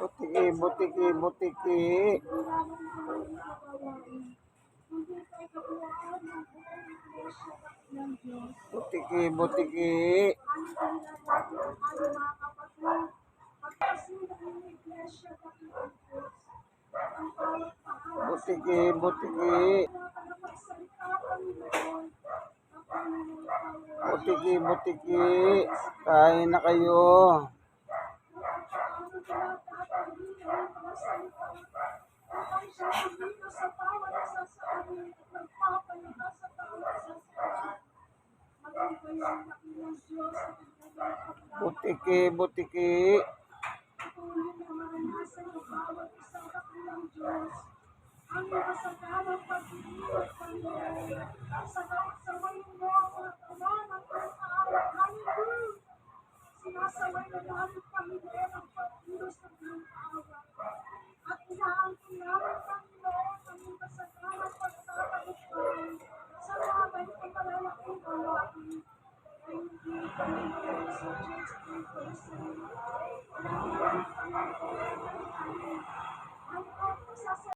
Butiki, butiki, butiki. Butiki, butiki. Butiki, butiki. Butiki, butiki. Kain na kayo. Butiki, butiki. ang masaganang pag-ibig Panginoon. Sa saway mo ang mga kawan ng pag-aaral. Hallelujah! Sinasaway na namin, Panginoon, ang pag-ilos ng iyong awa. At inaangkin namin, Panginoon, ang iyong masaganang pagtatagumpay sa mga may kamalalaking gawain. Ay hindi, Panginoon, sa Diyos ng Kristo. Ang pagpasasalamat sa lahat ng mga mag-isa sa iyo. Sa pagkasa mga ganitong bagay, napalakas mo ang bawat isa sa amin.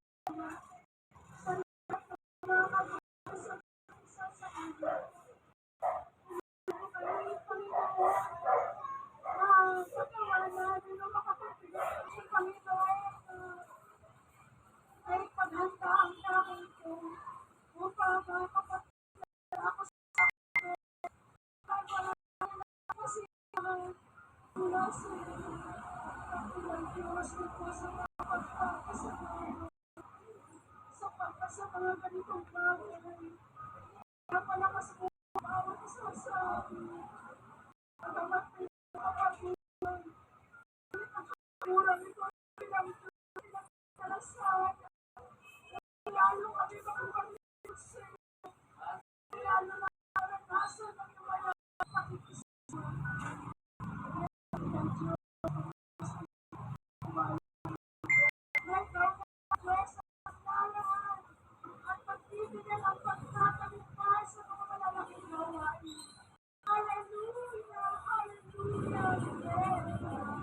Pagamat may kapag-iwan, kurang ito ang pinagkalasan. Lalo kami makapag-iwan sa iyo. Lalo na naranasan ang mga pakikisama. Ng Diyos. Ikaw ang Diyos ang kanahan at pagbibigyan ang pagtatagumpay sa mga malalaking gawain. Hallelujah! Hallelujah! Yeah.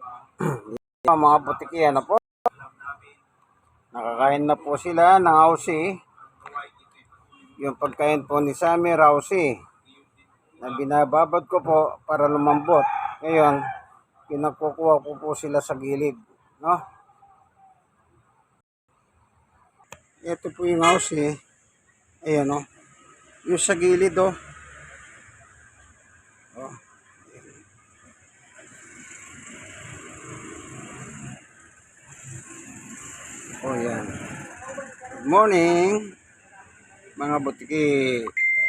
Ang mga butiki, ano po? Nakakain na po sila ng ausi. Yung pagkain po ni Sammy Rausi na binababad ko po para lumambot. Ngayon, pinagkukuha ko po sila sa gilid. No? Ito po yung ausi. Ayan o. Yung sa gilid o. Oh. Oh, yan. Good morning, mga butiki.